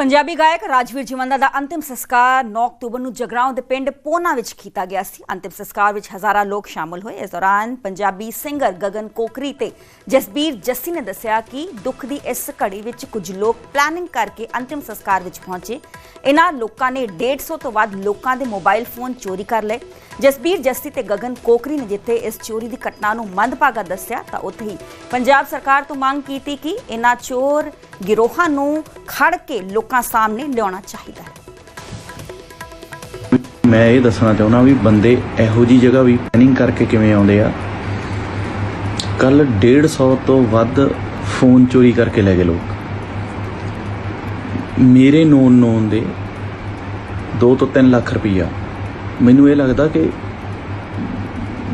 ਪੰਜਾਬੀ ਗਾਇਕ ਰਾਜਵੀਰ ਜੀਵੰਦਾ ਦਾ ਅੰਤਿਮ ਸੰਸਕਾਰ 9 ਅਕਤੂਬਰ ਨੂੰ ਜਗਰਾਉਂ ਦੇ ਪਿੰਡ ਪੋਨਾ ਵਿੱਚ ਕੀਤਾ ਗਿਆ ਸੀ। ਅੰਤਿਮ ਸੰਸਕਾਰ ਵਿੱਚ ਹਜ਼ਾਰਾਂ ਲੋਕ ਸ਼ਾਮਲ ਹੋਏ। ਇਸ ਦੌਰਾਨ ਪੰਜਾਬੀ ਸਿੰਗਰ ਗਗਨ ਕੋਕਰੀ ਤੇ ਜਸਬੀਰ ਜੱਸੀ ਨੇ ਦੱਸਿਆ ਕਿ ਦੁੱਖ ਦੀ ਇਸ ਘੜੀ ਵਿੱਚ ਕੁਝ ਲੋਕ ਪਲੈਨਿੰਗ ਕਰਕੇ ਅੰਤਿਮ ਸੰਸਕਾਰ ਵਿੱਚ ਪਹੁੰਚੇ। ਇਨ੍ਹਾਂ ਲੋਕਾਂ ਨੇ 150 ਤੋਂ ਵੱਧ ਲੋਕਾਂ ਦੇ ਮੋਬਾਈਲ ਫੋਨ ਚੋਰੀ ਕਰ ਲਏ। ਜਸਬੀਰ ਜੱਸੀ ਤੇ ਗਗਨ ਕੋਕਰੀ ਨੇ ਜਿੱਥੇ ਇਸ ਚੋਰੀ ਦੀ ਘਟਨਾ ਨੂੰ ਮੰਦਭਾਗਾ ਦੱਸਿਆ, ਤਾਂ ਉੱਥੇ ਹੀ ਪੰਜਾਬ ਸਰਕਾਰ ਤੋਂ ਮੰਗ ਕੀਤੀ ਕਿ ਇਨ੍ਹਾਂ ਚੋਰ ਗਿਰੋਹਾਂ ਨੂੰ ਖੜ ਕੇ ਲੋਕਾਂ ਸਾਹਮਣੇ ਲਿਆਉਣਾ ਚਾਹੀਦਾ ਹੈ। ਮੈਂ ਇਹ ਦੱਸਣਾ ਚਾਹੁੰਦਾ ਵੀ ਬੰਦੇ ਇਹੋ ਜੀ ਜਗ੍ਹਾ ਵੀ ਪਲੈਨਿੰਗ ਕਰਕੇ ਕਿਵੇਂ ਆਉਂਦੇ ਆ? ਕੱਲ 150 ਤੋਂ ਵੱਧ ਫੋਨ ਚੋਰੀ ਕਰਕੇ ਲੈ ਗਏ ਲੋਕ। ਮੇਰੇ ਨੋਨ ਨੋਨ ਦੇ 2 ਤੋਂ 3 ਲੱਖ ਰੁਪਈਆ। ਮੈਨੂੰ ਇਹ ਲੱਗਦਾ ਕਿ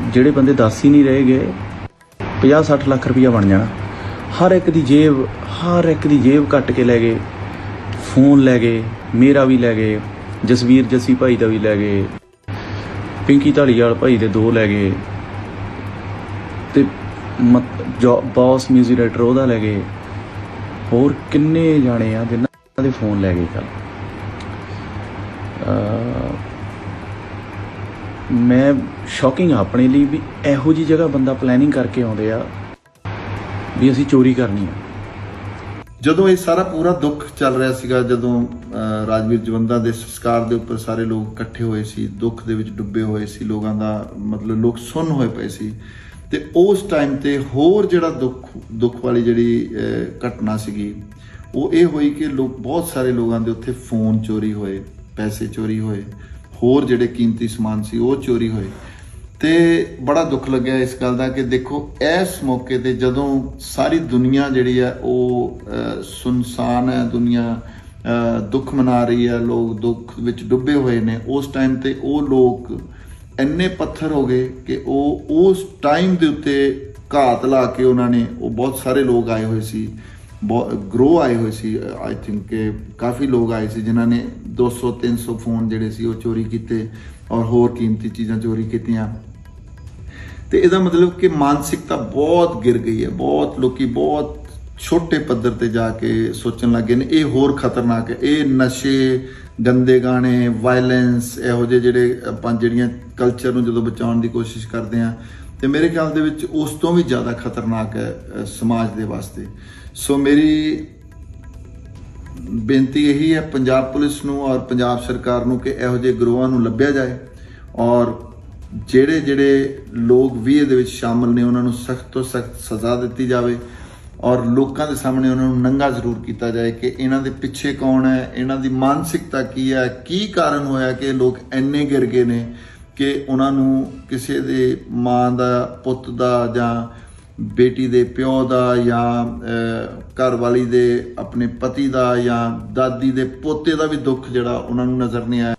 ਜਿਹੜੇ ਬੰਦੇ ਦੱਸ ਹੀ ਨਹੀਂ ਰਹੇ ਗਏ 50 60 ਲੱਖ ਰੁਪਈਆ ਬਣ ਜਾਣਾ। ਹਰ ਇੱਕ ਦੀ ਜੇਬ, ਹਰ ਇੱਕ ਦੀ ਜੇਬ ਕੱਟ ਕੇ ਲੈ ਗਏ। ਫੋਨ ਲੈ ਗਏ, ਮੇਰਾ ਵੀ ਲੈ ਗਏ, ਜਸਵੀਰ ਜੱਸੀ ਭਾਈ ਦਾ ਵੀ ਲੈ ਗਏ, ਪਿੰਕੀ ਢਾਲੀਵਾਲ ਭਾਈ ਦੇ ਦੋ ਲੈ ਗਏ, ਤੇ ਮਤ- ਜੋ, ਬੌਸ ਮਿਊਜ਼ਿਕ ਡਾਇਰੈਕਟਰ ਉਹਦਾ ਲੈ ਗਏ। ਹੋਰ ਕਿੰਨੇ ਜਾਣੇ ਆ ਜਿਨ੍ਹਾਂ ਦੇ ਫੋਨ ਲੈ ਗਏ ਕੱਲ ਮੈਂ ਸ਼ੌਕਿੰਗ ਆਪਣੇ ਲਈ ਵੀ ਇਹੋ ਜੀ ਜਗ੍ਹਾ ਬੰਦਾ ਪਲੈਨਿੰਗ ਕਰਕੇ ਆਉਂਦੇ ਆ। ਵੀ ਅਸੀਂ ਚੋਰੀ ਕਰਨੀ ਹੈ ਜਦੋਂ ਇਹ ਸਾਰਾ ਪੂਰਾ ਦੁੱਖ ਚੱਲ ਰਿਹਾ ਸੀਗਾ, ਜਦੋਂ ਰਾਜਵੀਰ ਜਵੰਦਾ ਦੇ ਸੰਸਕਾਰ ਦੇ ਉੱਪਰ ਸਾਰੇ ਲੋਕ ਇਕੱਠੇ ਹੋਏ ਸੀ, ਦੁੱਖ ਦੇ ਵਿੱਚ ਡੁੱਬੇ ਹੋਏ ਸੀ, ਲੋਕਾਂ ਦਾ ਮਤਲਬ ਲੋਕ ਸੁੰਨ ਹੋਏ ਪਏ ਸੀ, ਤੇ ਉਸ ਟਾਈਮ ਤੇ ਹੋਰ ਜਿਹੜਾ ਦੁੱਖ ਦੁੱਖ ਵਾਲੀ ਜਿਹੜੀ ਘਟਨਾ ਸੀਗੀ, ਉਹ ਇਹ ਹੋਈ ਕਿ ਲੋਕ, ਬਹੁਤ ਸਾਰੇ ਲੋਕਾਂ ਦੇ ਉੱਥੇ ਫੋਨ ਚੋਰੀ ਹੋਏ, ਪੈਸੇ ਚੋਰੀ ਹੋਏ, ਹੋਰ ਜਿਹੜੇ ਕੀਮਤੀ ਸਮਾਨ ਸੀ ਉਹ ਚੋਰੀ ਹੋਏ। ਤੇ ਬੜਾ ਦੁੱਖ ਲੱਗਿਆ ਇਸ ਗੱਲ ਦਾ ਕਿ ਦੇਖੋ, ਇਸ ਮੌਕੇ ਤੇ ਜਦੋਂ ਸਾਰੀ ਦੁਨੀਆ ਜਿਹੜੀ ਹੈ ਉਹ ਸੁਨਸਾਨ ਹੈ, ਦੁਨੀਆ ਦੁੱਖ ਮਨਾ ਰਹੀ ਹੈ ਲੋਕ ਦੁੱਖ ਵਿੱਚ ਡੁੱਬੇ ਹੋਏ ਨੇ, ਉਸ ਟਾਈਮ ਤੇ ਉਹ ਲੋਕ ਇੰਨੇ ਪੱਥਰ ਹੋ ਗਏ ਕਿ ਉਹ ਉਸ ਟਾਈਮ ਦੇ ਉੱਤੇ ਘਾਤ ਲਾ ਕੇ ਉਹਨਾਂ ਨੇ, ਉਹ ਬਹੁਤ ਸਾਰੇ ਲੋਕ ਆਏ ਹੋਏ ਸੀ ਗਰੋ ਆਏ ਹੋਏ ਸੀ ਆਈ ਥਿੰਕ ਕਿ ਕਾਫੀ ਲੋਕ ਆਏ ਸੀ ਜਿਨ੍ਹਾਂ ਨੇ 200 300 ਫੋਨ ਜਿਹੜੇ ਸੀ ਉਹ ਚੋਰੀ ਕੀਤੇ। ਔਰ ਹੋਰ ਕੀਮਤੀ ਚੀਜ਼ਾਂ ਚੋਰੀ ਕੀਤੀਆਂ। ਤੇ ਇਹਦਾ ਮਤਲਬ ਕਿ ਮਾਨਸਿਕਤਾ ਬਹੁਤ ਗਿਰ ਗਈ ਹੈ। ਬਹੁਤ ਲੋਕੀ ਬਹੁਤ ਛੋਟੇ ਪੱਧਰ ਤੇ ਜਾ ਕੇ ਸੋਚਣ ਲੱਗੇ ਨੇ, ਇਹ ਹੋਰ ਖਤਰਨਾਕ ਹੈ। ਇਹ ਨਸ਼ੇ, ਗੰਦੇ ਗਾਣੇ ਵਾਇਲੈਂਸ ਇਹੋ ਜਿਹੇ ਜਿਹੜੇ ਆਪਾਂ ਜਿਹੜੀਆਂ ਕਲਚਰ ਨੂੰ ਜਦੋਂ ਬਚਾਉਣ ਦੀ ਕੋਸ਼ਿਸ਼ ਕਰਦੇ ਆ ਤੇ ਮੇਰੇ ਖਿਆਲ ਦੇ ਵਿੱਚ ਉਸ ਤੋਂ ਵੀ ਜ਼ਿਆਦਾ ਖਤਰਨਾਕ ਹੈ ਸਮਾਜ ਦੇ ਵਾਸਤੇ। ਸੋ ਮੇਰੀ ਬੇਨਤੀ ਇਹੀ ਹੈ ਪੰਜਾਬ ਪੁਲਿਸ ਨੂੰ ਔਰ ਪੰਜਾਬ ਸਰਕਾਰ ਨੂੰ ਕਿ ਇਹੋ ਜਿਹੇ ਗਰੋਹਾਂ ਨੂੰ ਲੱਭਿਆ ਜਾਏ ਔਰ ਜਿਹੜੇ ਜਿਹੜੇ ਲੋਕ ਵੀ ਇਹਦੇ ਵਿੱਚ ਸ਼ਾਮਲ ਨੇ, ਉਹਨਾਂ ਨੂੰ ਸਖਤ ਤੋਂ ਸਖਤ ਸਜ਼ਾ ਦਿੱਤੀ ਜਾਵੇ ਔਰ ਲੋਕਾਂ ਦੇ ਸਾਹਮਣੇ ਉਹਨਾਂ ਨੂੰ ਨੰਗਾ ਜ਼ਰੂਰ ਕੀਤਾ ਜਾਏ ਕਿ ਇਹਨਾਂ ਦੇ ਪਿੱਛੇ ਕੌਣ ਹੈ, ਇਹਨਾਂ ਦੀ ਮਾਨਸਿਕਤਾ ਕੀ ਹੈ, ਕੀ ਕਾਰਨ ਹੋਇਆ ਕਿ ਲੋਕ ਇੰਨੇ ਗਿਰ ਗਏ ਨੇ ਕਿ ਉਹਨਾਂ ਨੂੰ ਕਿਸੇ ਦੇ ਮਾਂ ਦਾ, ਪੁੱਤ ਦਾ ਜਾਂ ਬੇਟੀ ਦੇ ਪਿਓ ਦਾ ਜਾਂ ਅਹ, ਘਰ ਵਾਲੀ ਦੇ ਆਪਣੇ ਪਤੀ ਦਾ ਜਾਂ ਦਾਦੀ ਦੇ ਪੋਤੇ ਦਾ ਵੀ ਦੁੱਖ ਜਿਹੜਾ ਉਹਨਾਂ ਨੂੰ ਨਜ਼ਰ ਨਹੀਂ ਆਇਆ।